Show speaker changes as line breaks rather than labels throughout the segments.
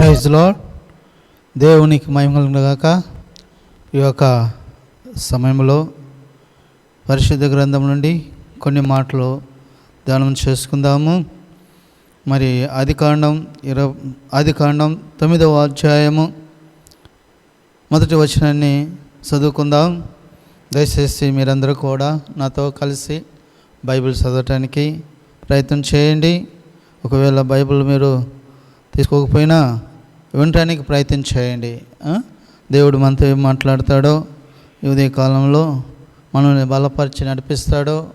Praise lord దేవునికి మహిమలుగాక ఈ యొక్క సమయంలో పరిశుద్ధ గ్రంథం నుండి కొన్ని మాటలు ధ్యానం చేసుకుందాము. మరి ఆదికాండం ఇరవై ఆదికాండం తొమ్మిదవ అధ్యాయము మొదటి వచనాన్ని చదువుకుందాం. దయచేసి మీరందరూ కూడా నాతో కలిసి బైబిల్ చదవటానికి ప్రయత్నం చేయండి. ఒకవేళ బైబిల్ మీరు తీసుకోకపోయినా వినటానికి ప్రయత్నం చేయండి. దేవుడు మనతో ఏం మాట్లాడతాడో ఈ కాలంలో మనల్ని బలపరిచి నడిపిస్తాడో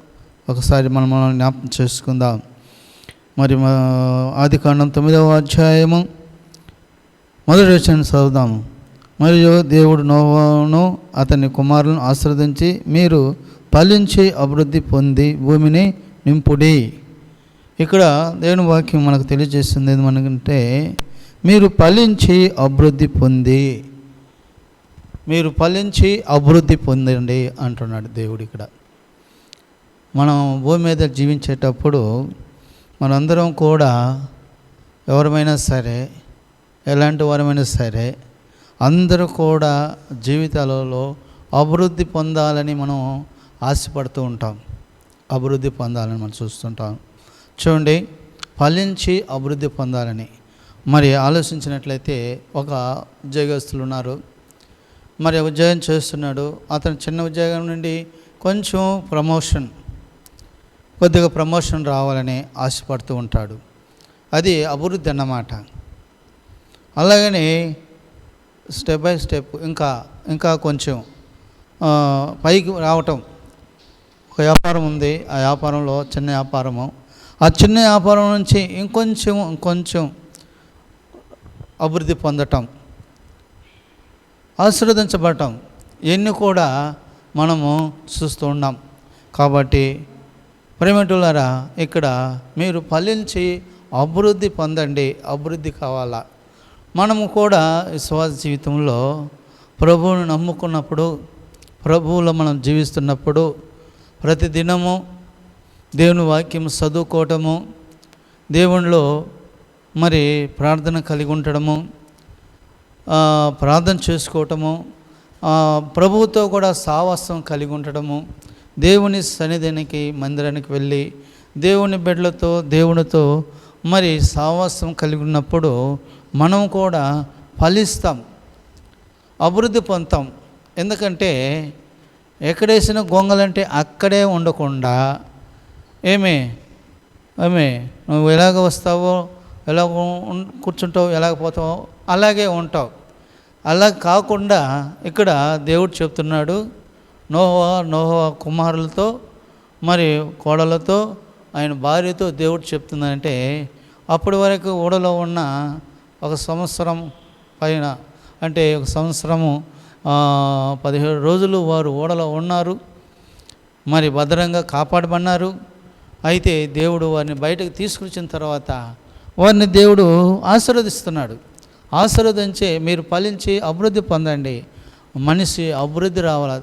ఒకసారి మనం మనం జ్ఞాపకం చేసుకుందాం. మరి మా ఆది కాండం తొమ్మిదవ అధ్యాయము మొదటి వచ్చిన చదువుదాము మరియు దేవుడు నోవాను అతని కుమారులను ఆశ్రదించి మీరు ఫలించి అభివృద్ధి పొంది భూమిని నింపుడి. ఇక్కడ దేవుని వాక్యం మనకు తెలియజేస్తుంది ఏమనంటే మీరు ఫలించి అభివృద్ధి పొంది మీరు ఫలించి అభివృద్ధి పొందండి అంటున్నాడు దేవుడు ఇక్కడ. మనం భూమి మీద జీవించేటప్పుడు మనందరం కూడా ఎవరమైనా సరే ఎలాంటి వారమైనా సరే అందరూ కూడా జీవితాలలో అభివృద్ధి పొందాలని మనం ఆశపడుతూ ఉంటాం. అభివృద్ధి పొందాలని మనం చూస్తుంటాం. చూడండి ఫలించి అభివృద్ధి పొందాలని. మరి ఆలోచించినట్లయితే ఒక ఉద్యోగస్తులు ఉన్నారు. మరి ఉద్యోగం చేస్తున్నాడు. అతను చిన్న ఉద్యోగం నుండి కొంచెం ప్రమోషన్ కొద్దిగా ప్రమోషన్ రావాలని ఆశపడుతూ ఉంటాడు. అది అభివృద్ధి అన్నమాట. అలాగనే స్టెప్ బై స్టెప్ ఇంకా ఇంకా కొంచెం పైకి రావటం. ఒక వ్యాపారం ఉంది. ఆ వ్యాపారంలో చిన్న వ్యాపారము. ఆ చిన్న వ్యాపారం నుంచి ఇంకొంచెం ఇంకొంచెం అభివృద్ధి పొందటం ఆశీర్వదించబడటం ఇవన్నీ కూడా మనము చూస్తూ ఉన్నాం. కాబట్టి ప్రేమటులారా ఇక్కడ మీరు ఫలించి అభివృద్ధి పొందండి అభివృద్ధి కావాలా? మనము కూడా విశ్వాస జీవితంలో ప్రభువును నమ్ముకున్నప్పుడు ప్రభువులో మనం జీవిస్తున్నప్పుడు ప్రతిదినము దేవుని వాక్యం చదువుకోవటము దేవునిలో మరి ప్రార్థన కలిగి ఉండటము ప్రార్థన చేసుకోవటము ప్రభువుతో కూడా సావాసం కలిగి ఉండటము దేవుని సన్నిధినికి మందిరానికి వెళ్ళి దేవుని బిడ్డలతో దేవునితో మరి సావాసం కలిగి ఉన్నప్పుడు మనం కూడా ఫలిస్తాం అభివృద్ధి పొందుతాం. ఎందుకంటే ఎక్కడేసిన గొంగలంటే అక్కడే ఉండకుండా ఏమే? ఏమే? నువ్వు ఎలాగ వస్తావో? ఎలా ఉం- కూర్చుంటావు ఎలాగ పోతావు? అలాగే ఉంటావు. అలా కాకుండా ఇక్కడ దేవుడు చెప్తున్నాడు నోహా నోహోవా కుమారులతో మరి కోడలతో ఆయన భార్యతో దేవుడు చెప్తుందంటే అప్పటి వరకు ఊడలో ఉన్న ఒక సంవత్సరం పైన అంటే ఒక సంవత్సరము పదిహేడు రోజులు వారు ఓడలో ఉన్నారు మరి భద్రంగా కాపాడమన్నారు. అయితే దేవుడు వారిని బయటకు తీసుకొచ్చిన తర్వాత వారిని దేవుడు ఆశీర్వదిస్తున్నాడు. ఆశీర్వదించే మీరు ఫలించి అభివృద్ధి పొందండి. మనిషి అభివృద్ధి రావాలి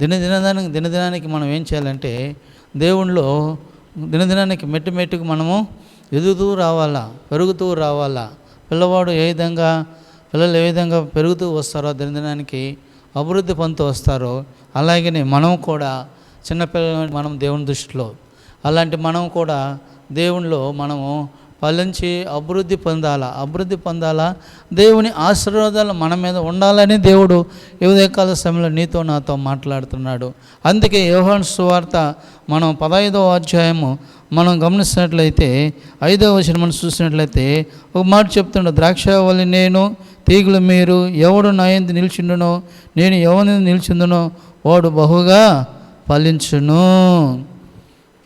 దినదినానికి దినదినానికి మనం ఏం చేయాలంటే దేవుణ్ణిలో దినదినానికి మెట్టు మెట్టుకు మనము ఎదుగుతూ రావాలా పెరుగుతూ రావాలా. పిల్లవాడు ఏ విధంగా పిల్లలు ఏ విధంగా పెరుగుతూ వస్తారో దినదినానికి అభివృద్ధి పొందుతూ వస్తారో అలాగనే మనం కూడా చిన్నపిల్లలు మనం దేవుని దృష్టిలో. అలాంటి మనం కూడా దేవునిలో మనము ఫలించి అభివృద్ధి పొందాలా? అభివృద్ధి పొందాలా? దేవుని ఆశీర్వాదాలు మన మీద ఉండాలని దేవుడు ఈ సమయంలో నీతో నాతో మాట్లాడుతున్నాడు. అందుకే యోహాన్ సువార్త మనం పదహైదవ అధ్యాయము మనం గమనిస్తున్నట్లయితే ఐదవ వచనం మనం చూసినట్లయితే ఒక మాట చెప్తుండ ద్రాక్షవల్లి నేను తీగులు మీరు ఎవడు నా నిలిచిండునో నేను ఎవరి నిలిచిందునో వాడు బహుగా ఫలించును.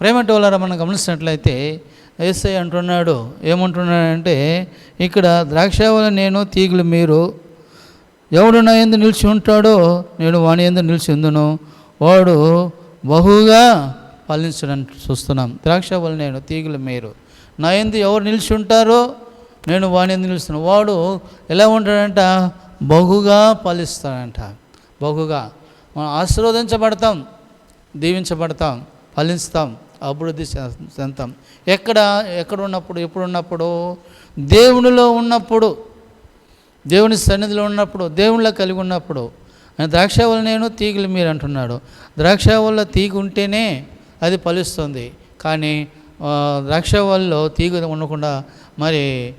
ప్రేమటోలారా మనం గమనించినట్లయితే ఏసై అంటున్నాడు ఏమంటున్నాడంటే ఇక్కడ ద్రాక్షావళి నేను తీగులు మీరు ఎవడు నా ఎందు నిలిచి ఉంటాడో నేను వాని ఎందు నిలిచి ఉందును. వాడు బహుగా ఫలించడం చూస్తున్నాం. ద్రాక్ష వల్ల నేను తీగులు మీరు నా ఎందు ఎవరు నిలిచి ఉంటారో నేను వాని ఎందు నిలుస్తున్నాను. వాడు ఎలా ఉంటాడంట? బహుగా ఫలిస్తాడంట. బహుగా. మనం ఆశీర్వదించబడతాం దీవించబడతాం ఫలిస్తాం. అభివృద్ధి చె- చెందుతాం. ఎక్కడ ఎక్కడ ఉన్నప్పుడు ఎప్పుడు ఉన్నప్పుడు దేవునిలో ఉన్నప్పుడు. దేవుని సన్నిధిలో ఉన్నప్పుడు దేవునిలో కలిగి ఉన్నప్పుడు. ఆయన నేను తీగలు మీరు అంటున్నాడు. ద్రాక్షావల్ల తీగ ఉంటేనే అది ఫలిస్తుంది. కానీ ఆ, ద్రాక్షావల్లిలో తీగ ఉండకుండా మరి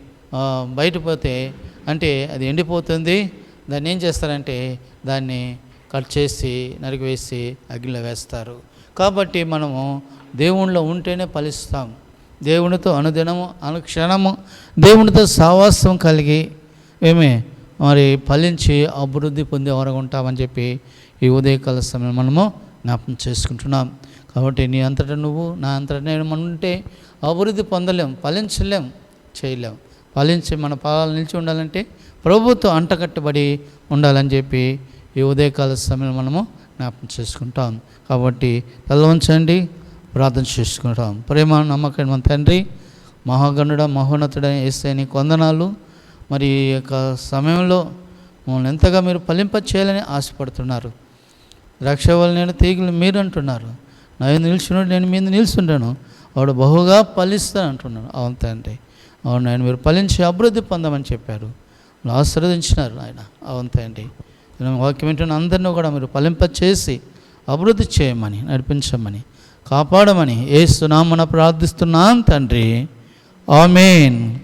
బయటపోతే అంటే అది ఎండిపోతుంది. దాన్ని ఏం చేస్తారంటే దాన్ని కట్ చేసి నరికివేసి అగ్నిలో వేస్తారు. కాబట్టి మనము దేవునిలో ఉంటేనే ఫలిస్తాం. దేవునితో అనుదినము అనుక్షణము దేవునితో సావాసం కలిగి ఏమే? మరి ఫలించి అభివృద్ధి పొందేవారు ఉంటామని చెప్పి ఈ ఉదయకాల సమయం మనము జ్ఞాపకం చేసుకుంటున్నాం. కాబట్టి నీ అంతటా నువ్వు నా అంతటా నేను మనం ఉంటే అభివృద్ధి పొందలేం ఫలించలేం చేయలేం. ఫలించి మన పాదాలు నిలిచి ఉండాలంటే ప్రభుత్వం అంటకట్టుబడి ఉండాలని చెప్పి ఈ ఉదయకాల సమయంలో మనము జ్ఞాపకం చేసుకుంటాం. కాబట్టి తలవంచండి ప్రార్థన చేసుకుంటాం. ప్రేమ నమ్మకం మన తండ్రి మహాగణుడ మహోన్నతుడ ఏసైని కొందనాలు మరి ఈ యొక్క సమయంలో మమ్మల్ని ఎంతగా మీరు ఫలింప చేయాలని ఆశపడుతున్నారు. రక్ష వల్ల నేను తీగలు మీరు అంటున్నారు. నా మీద నిల్చున్నాడు నేను మీద నిల్చుంటాను వాడు బహుగా ఫలిస్తాను అంటున్నాను అవును తండ్రి. అవును ఆయన మీరు ఫలించి అభివృద్ధి పొందమని చెప్పారు. ఆశీర్వదించినారు ఆయన అవును తండ్రి. వాక్యం ఏంటంటే అందరినీ కూడా మీరు ఫలింప చేసి అభివృద్ధి చేయమని నడిపించమని కాపాడమని ఏ సునామన ప్రార్థిస్తున్నాను తండ్రి. ఆమెన్.